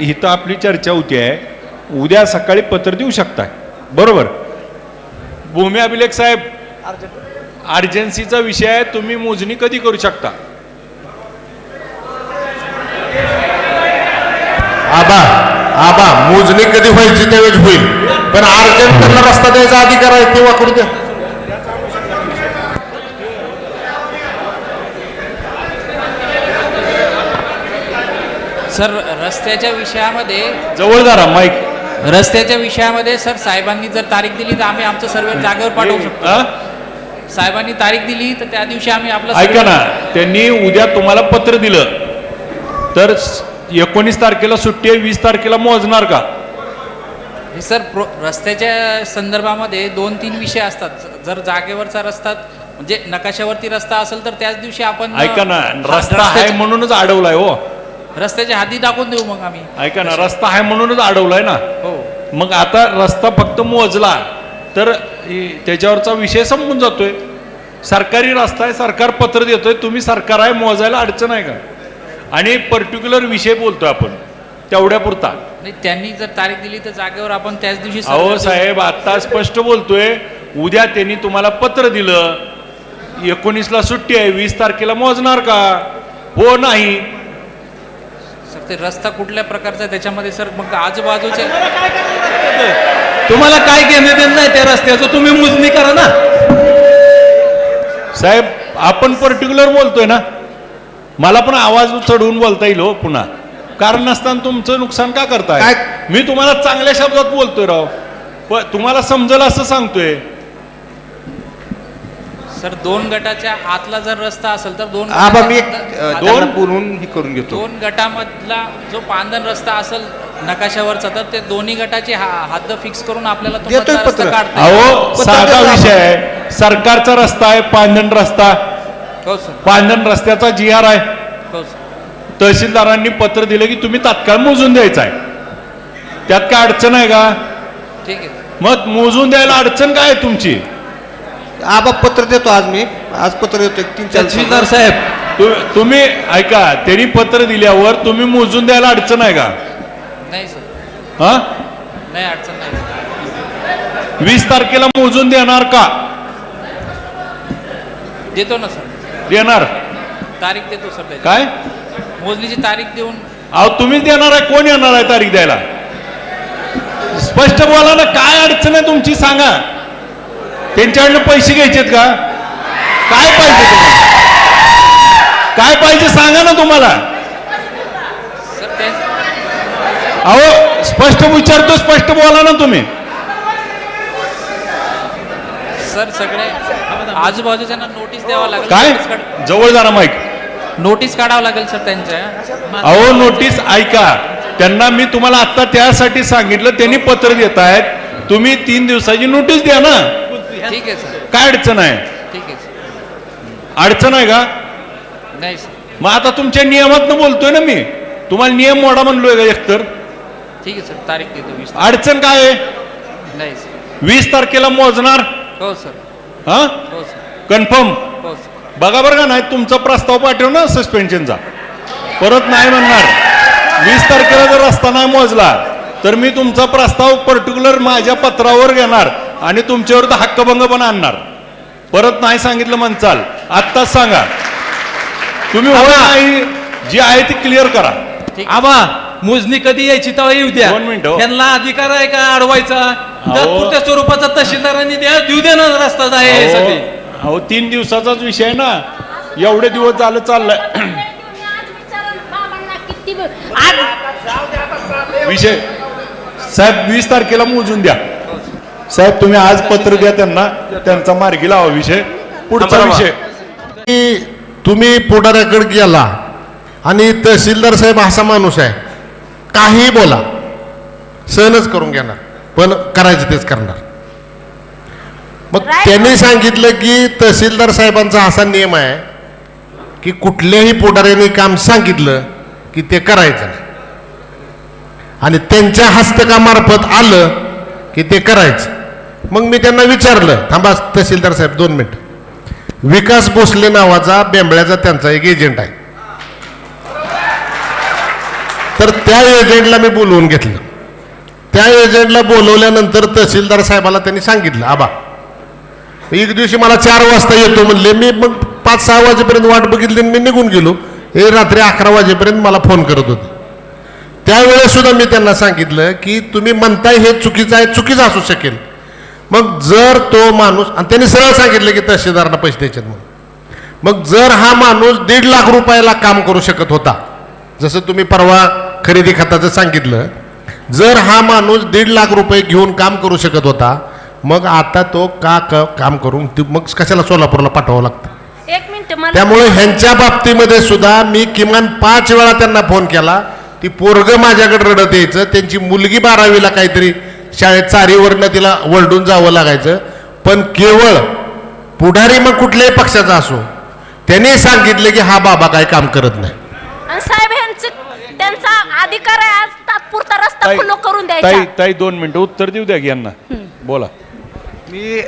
इथं आपली चर्चा होती आहे. उद्या सकाळी पत्र देऊ शकता बरोबर? भूमी अभिलेख साहेब अर्जन्सीचा विषय आहे तुम्ही मोजणी कधी करू शकता? आबा आबा मोजणी कधी व्हायची त्यावेळेस होईल. पण अर्जंट त्यांना रस्ता द्यायचा अधिकार आहे तेव्हा करू द्या. सर रस्त्याच्या विषयामध्ये जवळ जरा माईक. रस्त्याच्या विषयामध्ये सर साहेबांनी जर तारीख दिली तर आम्ही आमचं सर्वे जागेवर पाठवू शकतो? साहेबांनी तारीख दिली तर त्या दिवशी आम्ही आपलं ऐका ना त्यांनी उद्या तुम्हाला पत्र दिलं. तर एकोणीस तारखेला सुट्टी आहे वीस तारखेला मोजणार का? हे सर प्रो रस्त्याच्या संदर्भामध्ये दोन तीन विषय असतात. जर जागेवरचा रस्ता म्हणजे नकाशावरती रस्ता असेल तर त्याच दिवशी आपण ऐका ना रस्ता आहे म्हणूनच अडवलाय हो. रस्त्याच्या हाती टाकून देऊ मग आम्ही. ऐका ना रस्ता आहे म्हणूनच अडवलाय ना. हो. मग आता रस्ता फक्त मोजला तर त्याच्यावरचा विषय संपून जातोय. सरकारी रस्ता आहे सरकार पत्र देतोय तुम्ही सरकार आहे मोजायला अडचण आहे का? आणि पर्टिक्युलर विषय बोलतोय आपण तेवढ्या पुरता नाही त्यांनी जर तारीख दिली तर जागेवर आपण त्याच दिवशी अहो. साहेब आता स्पष्ट बोलतोय उद्या त्यांनी तुम्हाला पत्र दिलं एकोणीसला सुट्टी आहे वीस तारखेला मोजणार का? हो नाही. ते रस्ता कुठल्या प्रकारचा आहे त्याच्यामध्ये सर मग आजूबाजूचे तुम्हाला काय घेणं देणं नाही त्या रस्त्याचं तुम्ही मोजणी करा ना. साहेब आपण पर्टिक्युलर बोलतोय ना. मला पण आवाज चढवून बोलता येईल हो पुन्हा. कारण नसताना तुमचं नुकसान का करताय? मी तुम्हाला चांगल्या शब्दात बोलतोय राव. पण तुम्हाला समजलं असं सांगतोय. सर दोन गटाच्या आतला जर रस्ता असेल तर दोन आबा मी गटाच्या त्यांना बोलून हे करून घेतो. दोन गटामधला जो पांदन रस्ता असेल नकाशावरचा तर ते दोन्ही गटाचे हा- हद्द फिक्स करून आपल्याला तो देतोय मधला रस्ता पत्र. काढता येईल. अहो साधा विषय आहे. सरकारचा रस्ता आहे पांधन रस्ता. हो सर. रस्त्याचा जी आर आहे. हो सर. तहसीलदारांनी पत्र दिलं की तुम्ही तात्काळ मोजून द्यायचा आहे. त्यात काय अडचण आहे का? ठीक आहे. मग मोजून द्यायला अडचण काय आहे तुमची? आबा पत्र देतो आज मी. आज पत्र देतो एक तीन चार तहसीलदार साहेब तु- तुम्ही ऐका त्यांनी पत्र दिल्यावर तुम्ही मोजून द्यायला अडचण आहे का? नाही सर. हा? नाही अडचण नाही. वीस तारखेला मोजून देणार का? देतो ना सर. देणार. तारीख देतो सर त्याची. काय? मोजणीची तारीख देऊन. अहो तुम्हीच देणार आहे कोण येणार आहे तारीख द्यायला? स्पष्ट बोला ना काय अडचण आहे तुमची सांगा. त्यांच्याकडनं पैसे घ्यायचेत का? काय पाहिजे तुम्हाला? काय पाहिजे सांगा ना तुम्हाला. अहो स्पष्ट विचारतो स्पष्ट बोला ना तुम्ही. सर सगळे आजूबाजूच्यांना नोटीस द्यावं लागेल. काय? जवळ जाणार माईक नोटीस काढावं लागेल सर त्यांच्या. अहो नोटीस ऐका. त्यांना मी तुम्हाला आता त्यासाठी सांगितलं त्यांनी पत्र देत आहेत तुम्ही तीन दिवसाची नोटीस द्या ना. ठीक आहे सर. काय अडचण आहे? ठीक आहे सर. अडचण आहे का? नाही सर. मग आता तुमच्या नियमातनं बोलतोय ना मी. तुम्हाला नियम मोडा म्हणलोय का एकतर? ठीक आहे सर. तारीख देतो वीस अडचण काय आहे? नाही सर. वीस तारखेला मोजणार? हो सर. हा? हो सर. कन्फर्म? हो सर. बघा बरं का नाही तुमचा प्रस्ताव पाठव ना सस्पेन्शनचा. परत नाही म्हणणार. वीस तारखेला जर रस्ता नाही मोजला तर मी तुमचा प्रस्ताव पर्टिक्युलर माझ्या पत्रावर घेणार. आणि तुमच्यावर तर हक्कभंग पण आणणार. परत नाही सांगितलं म्हणचाल आत्ताच सांगा. तुम्ही हो नाही जी आहे ती क्लिअर करा. आबा मोजणी कधी यायची तेव्हा येऊ द्या. दोन मिनिटं, हो. त्यांना अधिकार आहे का अडवायचा? तात्पुरत्या स्वरूपाचा तहसीलदारांनी द्या देऊ द्या ना रस्ता आहे अहो अहो, तीन दिवसाचाच विषय आहे ना. एवढे दिवस झालं चाललंय. किती आज विषय. साहेब वीस तारखेला मोजून द्या. साहेब तुम्ही आज पत्र द्या त्यांना. त्यांचा मार्गी लावा विषय. पुढचा. विषय. की तुम्ही पुढाऱ्याकडे गेला आणि तहसीलदार साहेब असा माणूस आहे. काही बोला सहनच करून घेणार पण करायचं तेच करणार. मग. त्यांनी सांगितलं की तहसीलदार साहेबांचा असा नियम आहे की कुठल्याही पुढाऱ्याने काम सांगितलं की ते करायचं आणि त्यांच्या हस्तकामार्फत आलं की ते करायचं. मग मी त्यांना विचारलं थांबा तहसीलदार साहेब दोन मिनिट. विकास भोसले नावाचा बेंबळ्याचा त्यांचा एक एजंट आहे. तर त्या एजंटला मी बोलवून घेतलं. त्या एजंटला बोलवल्यानंतर तहसीलदार साहेबाला त्यांनी सांगितलं आबा एक दिवशी मला चार वाजता येतो म्हणले मी मग पाच सहा वाजेपर्यंत वाट बघितली आणि मी निघून गेलो. हे रात्री अकरा वाजेपर्यंत मला फोन करत होते. त्यावेळेस सुद्धा मी त्यांना सांगितलं की तुम्ही म्हणताय हे चुकीचं आहे चुकीचं असू शकेल. मग जर तो माणूस आणि त्यांनी सरळ सांगितलं की तहसीलदारांना पैसे द्यायचे म्हणून. मग जर हा माणूस दीड लाख रुपयाला काम करू शकत होता जसं तुम्ही परवा खरेदी खताचं सांगितलं जर हा माणूस दीड लाख रुपये घेऊन काम करू शकत होता मग आता तो का क- काम करून मग कशाला सोलापूरला पाठवावं लागतं? एक मिनिट त्यामुळे ह्यांच्या बाबतीमध्ये सुद्धा मी किमान पाच वेळा त्यांना फोन केला ती पोरग माझ्याकडे रडत यायचं त्यांची मुलगी बारावीला काहीतरी शाळेत चारीवरनं तिला वरडून जावं लागायचं. पण केवळ पुढारी मग कुठल्याही पक्षाचा असो त्यांनी सांगितलं की हा बाबा काय काम करत नाही. आणि साहेब यांचे त्यांचा अधिकार आहे आज तात्पुरता रस्ता ताई खुलं करून ताई द्यायचा. ताई दोन मिनिटं उत्तर देऊ द्या की यांना. बोला. मी अ,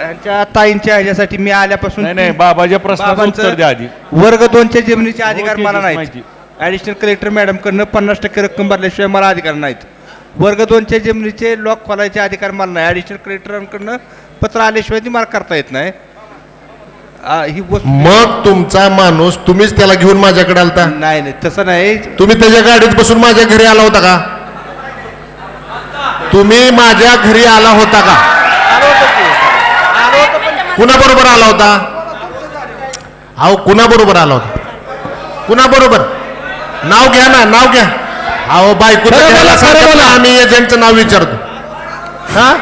यांच्या ताईंच्या ह्याच्यासाठी मी आल्यापासून नाही नाही बाबाच्या प्रश्नाचं बाबांचं उत्तर द्या आधी. वर्ग दोनच्या जमिनीचे अधिकार मला नाहीत. माहिती. ऍडिशनल कलेक्टर मॅडमकडनं पन्नास टक्के रक्कम भरल्याशिवाय मला अधिकार नाहीत. वर्ग दोनच्या जमिनीचे लॉक खोलायचे अधिकार मला नाही. ऍडिशनल कलेक्टरांकडनं पत्र आल्याशिवाय ती मला करता येत नाही. आ, ही वस्तू मग तुमचा माणूस तुम्हीच त्याला घेऊन माझ्याकडे आलता? नाही नाही तसं नाही. तुम्ही त्याच्या गाडीत बसून माझ्या घरी आला होता का? तुम्ही माझ्या घरी आला होता का? कुणाबरोबर आला होता? अहो कुणाबरोबर आला होता? कुणाबरोबर? नाव घ्या ना नाव घ्या. अहो बायको आम्ही एजंटचं नाव विचारतो. हा?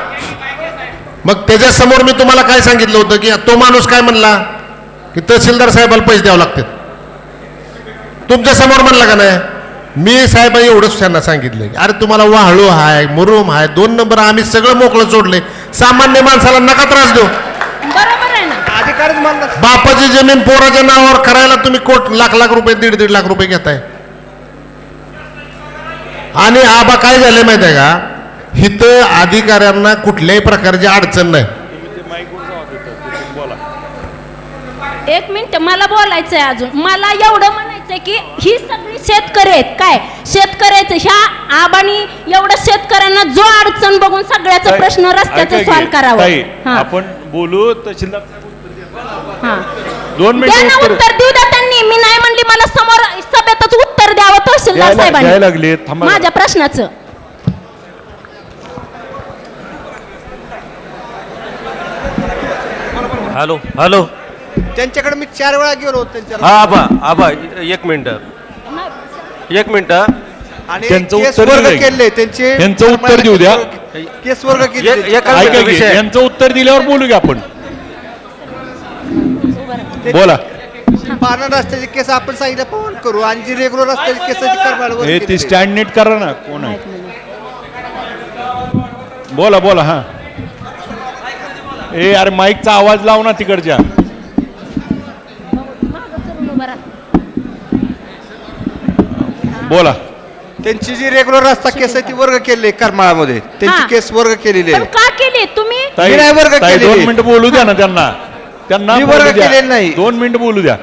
मग त्याच्यासमोर मी तुम्हाला काय सांगितलं होतं की तो माणूस काय म्हणला? की तहसीलदार साहेबाला पैसे द्यावे लागतात. तुमच्यासमोर म्हणला का नाही? मी साहेब एवढंच त्यांना सांगितलं. की अरे तुम्हाला वाहळू हाय मुरुम हाय दोन नंबर आम्ही सगळं मोकळं सोडले सामान्य माणसाला नका त्रास देऊ. बरोबर आहे ना? अधिकारच मला बापाची जमीन पोराच्या नावावर करायला तुम्ही कोट लाख लाख रुपये दीड दीड लाख रुपये घेताय. आणि आबा काय झाले माहिती आहे का? इथं अधिकाऱ्यांना कुठल्याही प्रकारची अडचण नाही. एक मिनिट मला बोलायचंय अजून. मला एवढं म्हणायचंय की ही सगळी शेतकरी आहेत. काय? शेतकऱ्याचं ह्या आबानी एवढं शेतकऱ्यांना जो अडचण बघून सगळ्याचा प्रश्न रस्त्याचं सॉल्व्ह करावं. हा, आपण बोलू तहसीलदार हा. दोन द्या मिनिटं उत्तर उत्तर देऊ द्या त्यांनी. मी नाही म्हणली मला समोर सभेतच उत्तर द्यावं तहसीलदार साहेबांनी. थांबा. माझ्या प्रश्नाचं. Hello hello. त्यांच्याकडे मी चार वेळा गेलो त्यांच्या हा आबा आबा एक मिनिट. एक मिनिट. आणि त्यांचं केस उत्तर वर्ग दिलंय. केले त्यांचे. यांचं उत्तर देऊ द्या. केस वर्ग केले एका ऐका की, विषय. यांचं उत्तर दिल्यावर बोलू की आपण बोला. पाना रस्त्याचे केस आपण सांगितलं पवन करू आणि जी रेग्युलर रस्त्याची केसाची करमाड हे ती स्टँड नीट करा ना कोण आहे बोला बोला हा ए अरे माईकचा आवाज लाव ना तिकडच्या बोला त्यांची जी रेग्युलर रस्ता केस आहे ती वर्ग केली करमाळामध्ये त्यांची हा. केस वर्ग केलेली पण आहे का केली तुम्ही ताई मी नाही वर्ग ताई, केलेली. दोन मिनिटं बोलू द्या ना त्यांना त्यांना मी बोलू वर्ग द्या. केलेलं नाही. दोन मिनिटं बोलू द्या.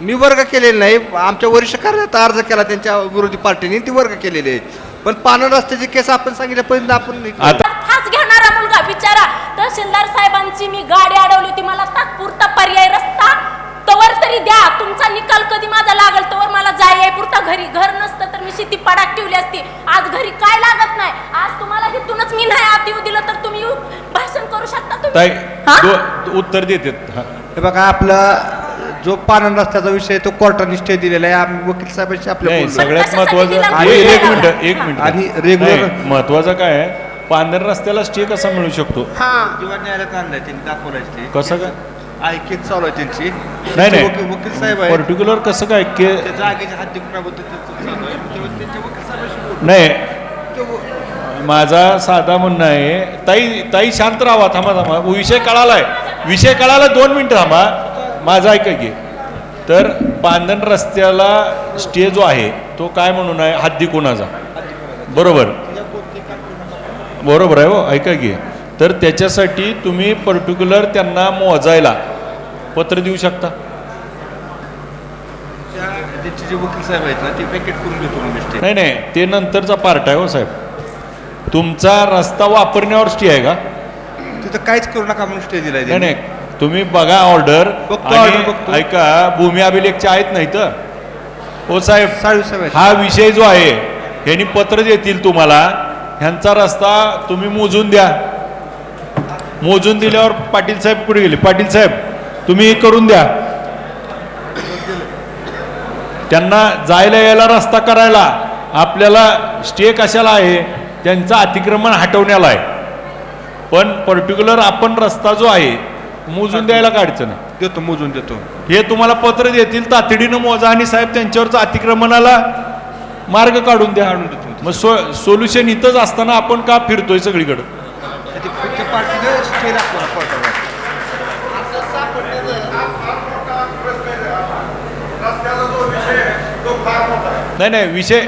मी वर्ग केलेला नाही आमच्या वरिष्ठ कार्यालयात अर्ज केला त्यांच्या विरोधी पार्टीने ती वर्ग केलेली आहे पण पाना रस्त्याची केस आपण सांगितल्यापर्यंत आपण. आता फास घेणारा मुलगा बिचारा तहसीलदार साहेबांची मी गाडी अडवली होती मला तात्पुरता पर्याय रस्ता तवर तरी द्या. तुमचा निकाल कधी माझा लागल तवर मला जाय पुरता घरी घर नसतं तर मी शेती पडाक ठेवली असती. आज घरी काय लागत नाही? आज तुम्हाला इथूनच मी नाही आत येऊ दिलं तर तुम्ही भाषण करू शकता तुम्ही? हा? उत्तर देते. हे बघा आपला जो पानन रस्त्याचा विषय आहे, तो कोर्टाने स्टे दिलेला आहे. आम्ही वकील साहेबांशी आपल्या नाही बोललो. सगळ्यात कशासाठी महत्वाचं? आणि एक मिनिट एक मिनिट. आणि regular- महत्वाचं काय आहे? पांढर रस्त्याला स्टे कसा मिळू शकतो? जीवन न्यायालयात आणलाय त्यांनी दाखवलाय ते कसं काय? चालू आहे त्यांची. नाही त्यांचे वकील नाही वकील साहेब आहे पर्टिक्युलर कसं काय? की त्या जागेच्या हद्दीकुणाबद्दल त्यांचं चालू आहे. तेव्हा त्यांच्या वकील साहेबांशी बोललो. नाही. ते व- माझा साधा म्हणणं आहे ताई ताई शांत राहा थांबा थांबा. विषय कळालाय. विषय कळाला दोन मिनिटं थांबा. माझा ऐका की. तर पांधन रस्त्याला स्टे जो आहे तो काय म्हणून आहे? हद्दी कोणाचा? बरोबर. बरोबर आहे हो ऐका की. तर त्याच्यासाठी तुम्ही पर्टिक्युलर त्यांना मोजायला पत्र देऊ शकता. जे वकील साहेब आहेत ना ते पॅकेट करून घेतो नाही नाही ते नंतरचा पार्ट आहे हो साहेब. तुमचा रस्ता वापरण्यावर स्टे आहे का? तिथं काहीच करू नका म्हणून स्टे दिलाय नाही त्यांनी. नाही. तुम्ही बघा ऑर्डर बघतो order, बघतो. ऐका भूमी अभिलेखचे आहेत नाही तर हो साहेब साळवी साहेब आहेत. हा विषय जो आहे ह्यांनी पत्र देतील तुम्हाला ह्यांचा रस्ता तुम्ही मोजून द्या. मोजून दिल्यावर पाटील साहेब कुठे गेले? पाटील साहेब तुम्ही करून द्या. त्यांना जायला यायला रस्ता करायला आपल्याला स्टे कशाला आहे त्यांचं अतिक्रमण हटवण्याला आहे. पण पर्टिक्युलर आपण रस्ता जो आहे मोजून द्यायला काय अडचण आहे? देतो मोजून देतो. हे तुम्हाला पत्र देतील तातडीनं मोजा आणि साहेब त्यांच्यावरचं अतिक्रमणाला मार्ग काढून द्या. काढून देतो. मग सो सोल्युशन इथंच असताना आपण का फिरतोय सगळीकडं? नाही नाही विषय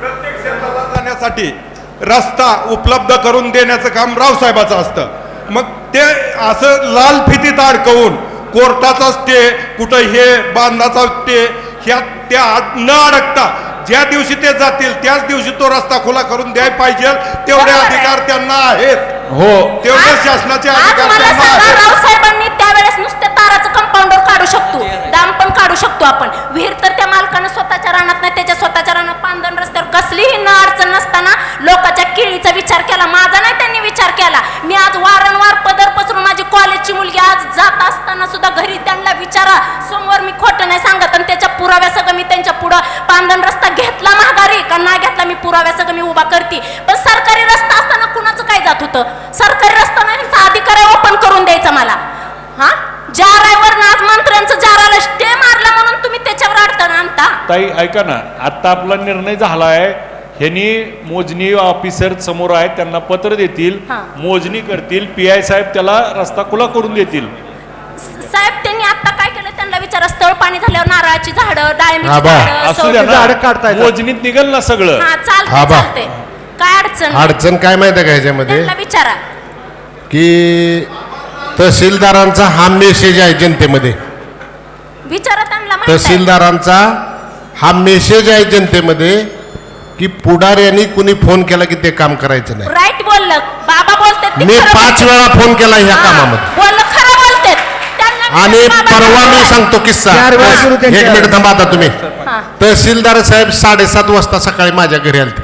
प्रत्येक शेताला जाण्यासाठी रस्ता उपलब्ध करून देण्याचं काम रावसाहेबाचं असतं. मग ते असं लाल फितीत अडकवून कोर्टाचा स्टे कुठं हे बांधाचा स्टे ह्या त्या न अडकता ज्या दिवशी ते जातील त्याच दिवशी तो रस्ता खुला करून द्यायला पाहिजे. तेवढे. अधिकार त्यांना आहेत. हो. तेवढे शासनाचे अधिकार त्यांना रावसाहेबांनी त्यावेळेस नुसत्या ताराचं कंपाऊंडर काढू शकतो. दाम पण काढू शकतो आपण. विहीर तर त्या मालकानं स्वतःच्या रानात नाही त्याच्या स्वतःच्या रानात पांदन रस्त्यावर कसलीही न अडचण नसताना लोकांच्या केळीचा विचार उभा करते. पण सरकारी रस्ता असताना कुणाचं काय जात होतं? सरकारी रस्ता नाही अधिकार आहे ओपन करून द्यायचा मला. हा? जारावर आज मंत्र्यांचं जाराला स्टे मारला म्हणून तुम्ही त्याच्यावर अडचण आणता. ताई ऐका ना. आत्ता आपला निर्णय झाला आहे ह्यांनी मोजणी ऑफिसर समोर आहेत त्यांना पत्र देतील. मोजणी करतील. पी आय साहेब त्याला रस्ता खुला करून देतील. साहेब स्थळ पाणी झाल्यावर नारळाची झाडं डाळिंबीची आबा, झाडं असू द्या सवती- झाडं ना काढता येतात. मोजणीत निघेल ना सगळं हा चालते आबा. चालते काय अडचण नाही. अडचण काय माहिती आहे का ह्याच्यामध्ये त्यांना विचारा की तहसीलदारांचा हा मेसेज आहे जनतेमध्ये विचारा त्यांना माहीत आहे. तहसीलदारांचा हा मेसेज आहे जनतेमध्ये की पुढाऱ्यांनी कुणी फोन केला की ते काम करायचं नाही राईट बोललं बाबा बोलतात ते मी खरं पाच बोलतात. वेळा फोन केला ह्या हा, कामामध्ये बोललं आणि परवा मी सांगतो किस्सा. चार वेळा सुरू एक त्यांच्या- मिनिट थांबा आता तुम्ही. हा. तहसीलदार साहेब साडेसात वाजता सकाळी माझ्या घरी आलते.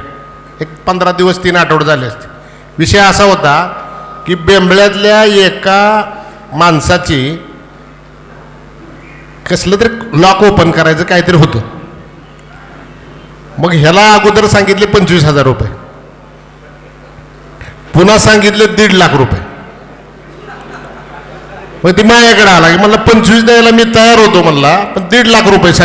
एक पंधरा दिवस तीन आठवडे झाले असते. विषय असा होता की बेंबळ्यातल्या एका माणसाची कसलं तरी लॉक ओपन करायचं काहीतरी होतं. मग ह्याला अगोदर सांगितले पंचवीस हजार रुपये. पुन्हा सांगितले दीड लाख रुपये. मग ती माझ्याकडे आला की म्हणलं पंचवीस द्यायला मी तयार होतो म्हणला पण दीड लाख रुपये सांग